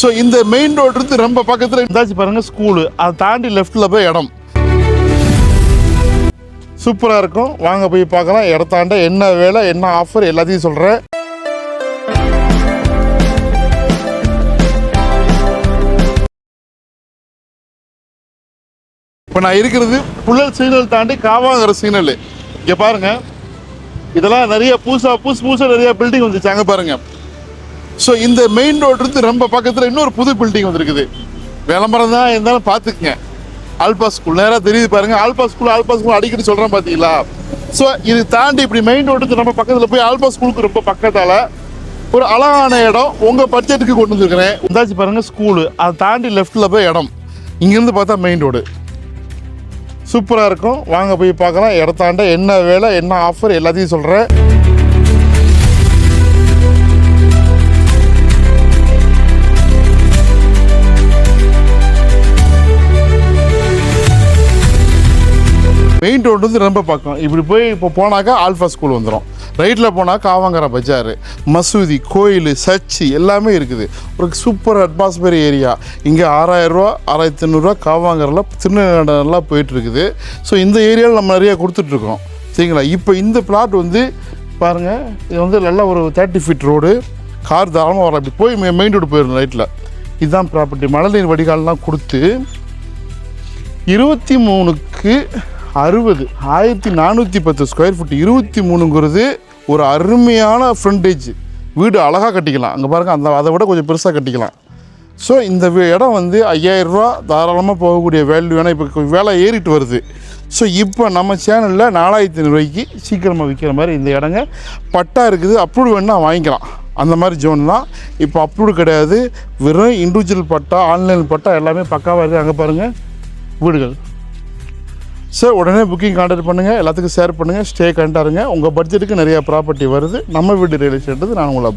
So இந்த main road இருந்து ரொம்ப பக்கத்தில் இருந்தாச்சு பாருங்க ஸ்கூலு அதை தாண்டி லெஃப்ட்டில் போய் இடம். சூப்பராக இருக்கும். வாங்க போய் பார்க்கலாம். இடத்தாண்ட என்ன வேலை என்ன ஆஃபர் எல்லாத்தையும் சொல்கிறேன் இப்போ நான் இருக்கிறது புள்ளல் சிக்னல் தாண்டி காவாங்கிற சிக்னல். இங்கே பாருங்க. இதெல்லாம் நிறைய புதுசாக புதுசு புதுசாக நிறைய பில்டிங் வந்துச்சு. அங்கே பாருங்க. ஸோ இந்த மெயின் ரோடு இருந்து ரொம்ப பக்கத்தில் இன்னொரு புது பில்டிங் வந்திருக்குது. விளம்பரம் தான் இருந்தாலும் பார்த்துக்குங்க. ஆல்பா ஸ்கூல் நேராக தெரியுது பாருங்க. ஆல்பா ஸ்கூல் ஆல்பா ஸ்கூல் அடிக்கடி சொல்கிறேன் பார்த்தீங்களா ஸோ இது தாண்டி இப்படி மெயின் ரோடுக்கு நம்ம பக்கத்தில் போய் ஆல்பா ஸ்கூலுக்கு ரொம்ப பக்கத்தால் ஒரு அழகான இடம் உங்கள் பட்ஜெட்டுக்கு கொண்டு வந்துருக்கிறேன். இந்தாச்சு பாருங்க ஸ்கூலு அதை தாண்டி லெஃப்ட்டில் போய் இடம். இங்கேருந்து பார்த்தா மெயின் ரோடு சூப்பராக இருக்கும். வாங்க போய் பார்க்கலாம். இடத்தாண்ட என்ன வேலை என்ன ஆஃபர் எல்லாத்தையும் சொல்கிறேன் மெயின் ரோடு வந்து ரொம்ப பக்கம் இப்படி போய் இப்போ போனாக்கா ஆல்ஃபா ஸ்கூல் வந்துடும் ரைட்டில் போனால் காவங்கர பஜார் மசூதி கோயில் சர்ச்சு எல்லாமே இருக்குது. ஒரு சூப்பர் அட்மாஸ்பியர் ஏரியா இங்கே ஆறாயிரரூவா ஆறாயிரத்தி ஐநூறுரூவா காவாங்கரில் திருநெல்லாம் போயிட்டுருக்குது ஸோ இந்த ஏரியாவில் நம்ம நிறையா கொடுத்துட்ருக்கோம் சரிங்களா? இப்போ இந்த பிளாட் வந்து பாருங்கள் இது வந்து நல்லா ஒரு தேர்ட்டி ஃபீட் ரோடு கார் தாராளமாக வர அப்படி போய் மெயின் ரோடு போயிடும் ரைட்டில் இதுதான் ப்ராப்பர்ட்டி மழைநீர் வடிகால்லாம் கொடுத்து இருபத்தி மூணுக்கு அறுபது ஆயிரத்தி நானூற்றி பத்து ஸ்கொயர் ஃபீட் இருபத்தி மூணுங்கிறது ஒரு அருமையான ஃப்ரண்டேஜ் வீடு அழகாக கட்டிக்கலாம். அங்கே பாருங்கள் அந்த அதை விட கொஞ்சம் பெருசாக கட்டிக்கலாம். ஸோ இந்த இடம் வந்து ஐயாயிரரூவா தாராளமாக போகக்கூடிய வேல்யூ வேணால் இப்போ வேலை ஏறிட்டு வருது. ஸோ இப்போ நம்ம சேனலில் நாலாயிரத்தி ரூபாய்க்கு சீக்கிரமாக விற்கிற மாதிரி இந்த இடங்க. பட்டா இருக்குது அப்ரூவ் வேணால் வாங்கிக்கலாம். அந்த மாதிரி ஜோன் தான். இப்போ அப்ரூவ் கிடையாது. வெறும் இண்டிவிஜுவல் பட்டா ஆன்லைன் பட்டா எல்லாமே பக்காவாக இருக்குது அங்கே பாருங்கள் வீடுகள். சார் உடனே புக்கிங் கான்டாக்ட் பண்ணுங்கள் எல்லாத்துக்கும் ஷேர் பண்ணுங்கள் ஸ்டே கண்டாருங்க உங்கள் பட்ஜெட்டுக்கு நிறையா ப்ராப்பர்ட்டி வருது. நம்ம வீடு ரியல் எஸ்டேட் நான் உங்களை